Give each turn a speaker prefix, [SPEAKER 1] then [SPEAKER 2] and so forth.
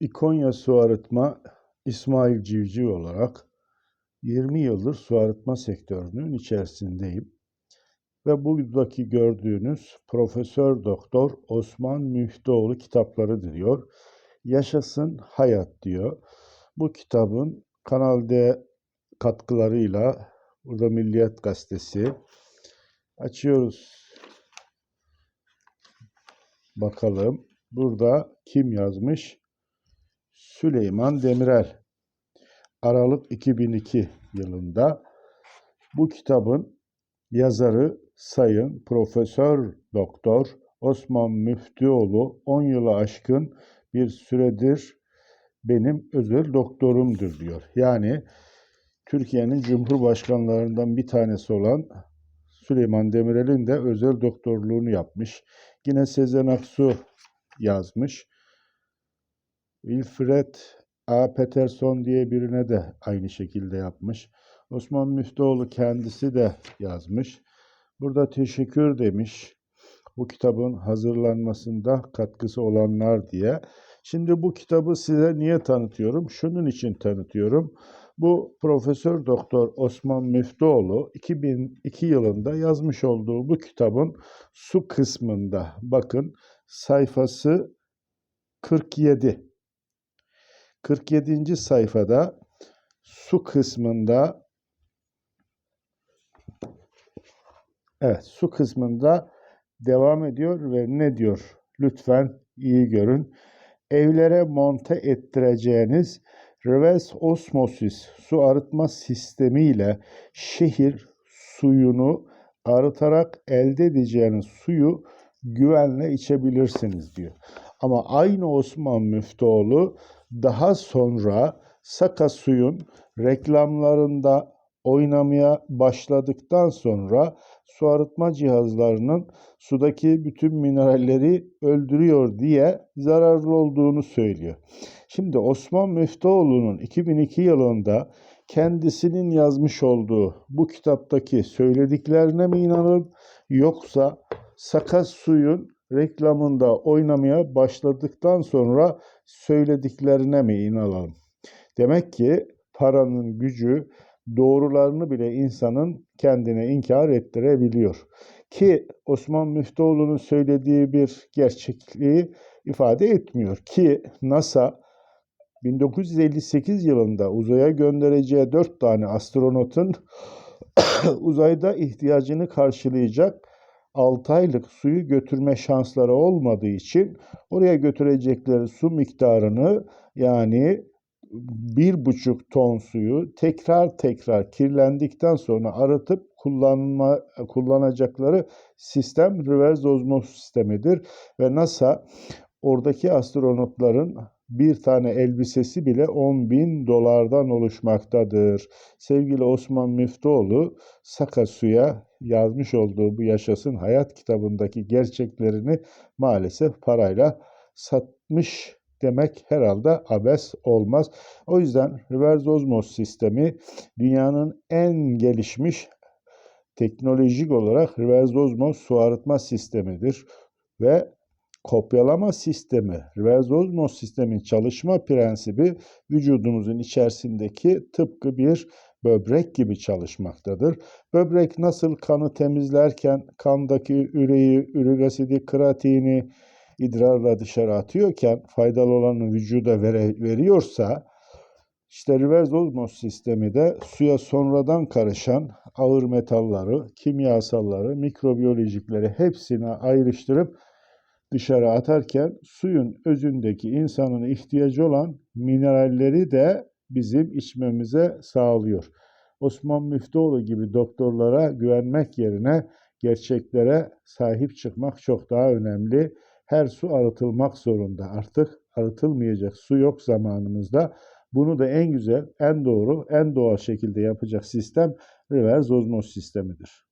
[SPEAKER 1] İkonya Su Arıtma İsmail Civciv olarak 20 yıldır su arıtma sektörünün içerisindeyim. Ve buradaki gördüğünüz Profesör Doktor Osman Müftüoğlu kitapları diyor. Yaşasın Hayat diyor. Bu kitabın Kanal D katkılarıyla burada Milliyet Gazetesi açıyoruz. Bakalım burada kim yazmış? Süleyman Demirel. Aralık 2002 yılında bu kitabın yazarı Sayın Profesör Doktor Osman Müftüoğlu 10 yılı aşkın bir süredir benim özel doktorumdur diyor. Yani Türkiye'nin Cumhurbaşkanlarından bir tanesi olan Süleyman Demirel'in de özel doktorluğunu yapmış. Yine Sezen Aksu yazmış. Wilfred A. Peterson diye birine de aynı şekilde yapmış. Osman Müftüoğlu kendisi de yazmış. Burada teşekkür demiş. Bu kitabın hazırlanmasında katkısı olanlar diye. Şimdi bu kitabı size niye tanıtıyorum? Şunun için tanıtıyorum. Bu Profesör Doktor Osman Müftüoğlu 2002 yılında yazmış olduğu bu kitabın su kısmında bakın sayfası 47. 47. sayfada su kısmında Evet, su kısmında devam ediyor ve ne diyor? Lütfen iyi görün. Evlere monte ettireceğiniz reverse osmosis su arıtma sistemi ile şehir suyunu arıtarak elde edeceğiniz suyu güvenle içebilirsiniz diyor. Ama aynı Osman Müftüoğlu daha sonra Saka Suyun reklamlarında oynamaya başladıktan sonra su arıtma cihazlarının sudaki bütün mineralleri öldürüyor diye zararlı olduğunu söylüyor. Şimdi Osman Müftüoğlu'nun 2002 yılında kendisinin yazmış olduğu bu kitaptaki söylediklerine mi inanalım yoksa Saka Suyun reklamında oynamaya başladıktan sonra söylediklerine mi inanalım? Demek ki paranın gücü doğrularını bile insanın kendine inkar ettirebiliyor. Ki Osman Müftüoğlu'nun söylediği bir gerçekliği ifade etmiyor. Ki NASA 1958 yılında uzaya göndereceği 4 tane astronotun uzayda ihtiyacını karşılayacak 6 aylık suyu götürme şansları olmadığı için oraya götürecekleri su miktarını yani bir buçuk ton suyu tekrar tekrar kirlendikten sonra arıtıp kullanma, kullanacakları sistem reverse osmosis sistemidir. Ve NASA oradaki astronotların bir tane elbisesi bile 10 bin dolardan oluşmaktadır. Sevgili Osman Müftüoğlu Sakasu'ya yazmış olduğu bu Yaşasın Hayat kitabındaki gerçeklerini maalesef parayla satmış demek herhalde abes olmaz. O yüzden reverse osmosis sistemi dünyanın en gelişmiş teknolojik olarak reverse osmosis su arıtma sistemidir ve kopyalama sistemi, reverse osmosis sistemin çalışma prensibi vücudumuzun içerisindeki tıpkı bir böbrek gibi çalışmaktadır. Böbrek nasıl kanı temizlerken kandaki üreyi, ürik asidi, kreatini idrarla dışarı atıyorken faydalı olanı vücuda vere, veriyorsa işte reverse osmosis sistemi de suya sonradan karışan ağır metalları, kimyasalları, mikrobiyolojikleri hepsini ayrıştırıp dışarı atarken suyun özündeki insanın ihtiyacı olan mineralleri de bizim içmemize sağlıyor. Osman Müftüoğlu gibi doktorlara güvenmek yerine gerçeklere sahip çıkmak çok daha önemli. Her su arıtılmak zorunda. Artık arıtılmayacak su yok zamanımızda. Bunu da en güzel, en doğru, en doğal şekilde yapacak sistem reverse osmosis sistemidir.